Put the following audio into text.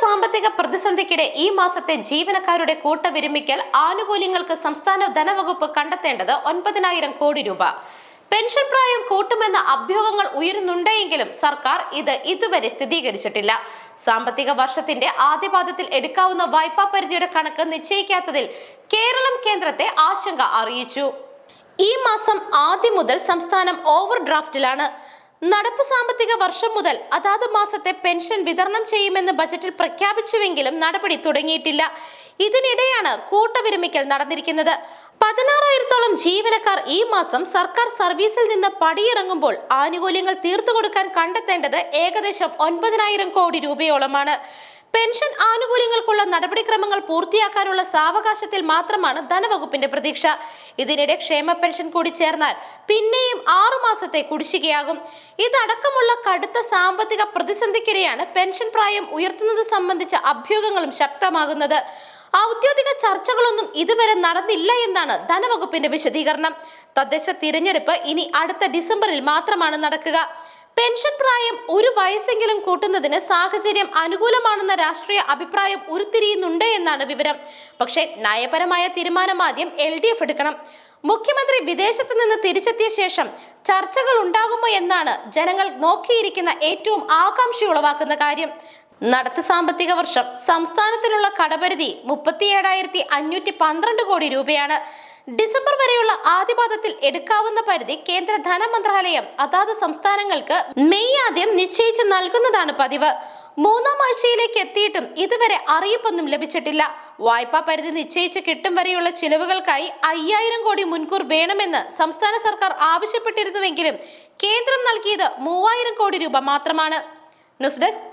സാമ്പത്തിക പ്രതിസന്ധിക്കിടെ ഈ മാസത്തെ ജീവനക്കാരുടെ കൂട്ടവിരമിക്കൽ ആനുകൂല്യങ്ങൾക്ക് സംസ്ഥാന ധനവകുപ്പ് കണ്ടെത്തേണ്ടത് ഒൻപതിനായിരം കോടി രൂപ. പെൻഷൻ പ്രായം കൂട്ടുമെന്ന അഭ്യൂഹങ്ങൾ ഉയരുന്നുണ്ടെങ്കിലും സർക്കാർ ഇത് ഇതുവരെ സ്ഥിരീകരിച്ചിട്ടില്ല. സാമ്പത്തിക വർഷത്തിന്റെ ആദ്യപാദത്തിൽ എടുക്കാവുന്ന വായ്പാ പരിധിയുടെ കണക്ക് നിശ്ചയിക്കാത്തതിൽ കേരളം കേന്ദ്രത്തെ ആശങ്ക അറിയിച്ചു. ഈ മാസം ആദ്യം മുതൽ സംസ്ഥാനം ഓവർ ഡ്രാഫ്റ്റിലാണ് നടപ്പ് സാമ്പത്തിക വർഷം മുതൽ അതാത് മാസത്തെ പെൻഷൻ വിതരണം ചെയ്യുമെന്ന് ബജറ്റിൽ പ്രഖ്യാപിച്ചുവെങ്കിലും നടപടി തുടങ്ങിയിട്ടില്ല. ഇതിനിടെയാണ് കൂട്ടവിരമിക്കൽ നടന്നിരിക്കുന്നത്. പതിനാറായിരത്തോളം ജീവനക്കാർ ഈ മാസം സർക്കാർ സർവീസിൽ നിന്ന് പടിയിറങ്ങുമ്പോൾ ആനുകൂല്യങ്ങൾ തീർത്തു കൊടുക്കാൻ കണ്ടെത്തേണ്ടത് ഏകദേശം ഒൻപതിനായിരം കോടി രൂപയോളമാണ്. പെൻഷൻ ആനുകൂല്യങ്ങൾക്കുള്ള നടപടിക്രമങ്ങൾ പൂർത്തിയാക്കാനുള്ള സാവകാശത്തിൽ മാത്രമാണ് ധനവകുപ്പിന്റെ പ്രതീക്ഷ. ഇതിനിടെ ക്ഷേമ പെൻഷൻ കൂടി ചേർന്നാൽ പിന്നെയും ആറു മാസത്തെ കുടിശ്ശികയാകും. ഇതടക്കമുള്ള കടുത്ത സാമ്പത്തിക പ്രതിസന്ധിക്കിടെയാണ് പെൻഷൻ പ്രായം ഉയർത്തുന്നത് സംബന്ധിച്ച അഭ്യൂഹങ്ങളും ശക്തമാകുന്നത്. ഔദ്യോഗിക ചർച്ചകളൊന്നും ഇതുവരെ നടന്നില്ല എന്നാണ് ധനവകുപ്പിന്റെ വിശദീകരണം. തദ്ദേശ തിരഞ്ഞെടുപ്പ് ഇനി അടുത്ത ഡിസംബറിൽ മാത്രമാണ് നടക്കുക. പെൻഷൻ പ്രായം ഒരു വയസ്സെങ്കിലും കൂട്ടുന്നതിന് സാഹചര്യം അനുകൂലമാണെന്ന രാഷ്ട്രീയ അഭിപ്രായം ഉരുത്തിരിയുന്നുണ്ട് എന്നാണ് വിവരം. പക്ഷേ നയപരമായ തീരുമാനം ആദ്യം എൽ ഡി എഫ് എടുക്കണം. മുഖ്യമന്ത്രി വിദേശത്ത് നിന്ന് തിരിച്ചെത്തിയ ശേഷം ചർച്ചകൾ ഉണ്ടാകുമോ എന്നാണ് ജനങ്ങൾ നോക്കിയിരിക്കുന്ന ഏറ്റവും ആകാംക്ഷ ഉളവാക്കുന്ന കാര്യം. നടത്ത സാമ്പത്തിക വർഷം സംസ്ഥാനത്തിനുള്ള കടപരിധി മുപ്പത്തിയേഴായിരത്തി അഞ്ഞൂറ്റി പന്ത്രണ്ട് കോടി രൂപയാണ്. ഡിസംബർ വരെയുള്ള ആദ്യപാദത്തിൽ എടുക്കാവുന്ന പരിധി കേന്ദ്ര ധനമന്ത്രാലയം അതാത് സംസ്ഥാനങ്ങൾക്ക് മെയ് ആദ്യം നിശ്ചയിച്ച് നൽകുന്നതാണ് പതിവ്. മൂന്നാം ആഴ്ചയിലേക്ക് എത്തിയിട്ടും ഇതുവരെ അറിയിപ്പൊന്നും ലഭിച്ചിട്ടില്ല. വായ്പാ പരിധി നിശ്ചയിച്ച് കിട്ടും വരെയുള്ള ചിലവുകൾക്കായി അയ്യായിരം കോടി മുൻകൂർ വേണമെന്ന് സംസ്ഥാന സർക്കാർ ആവശ്യപ്പെട്ടിരുന്നുവെങ്കിലും കേന്ദ്രം നൽകിയത് മൂവായിരം കോടി രൂപ മാത്രമാണ്. News desk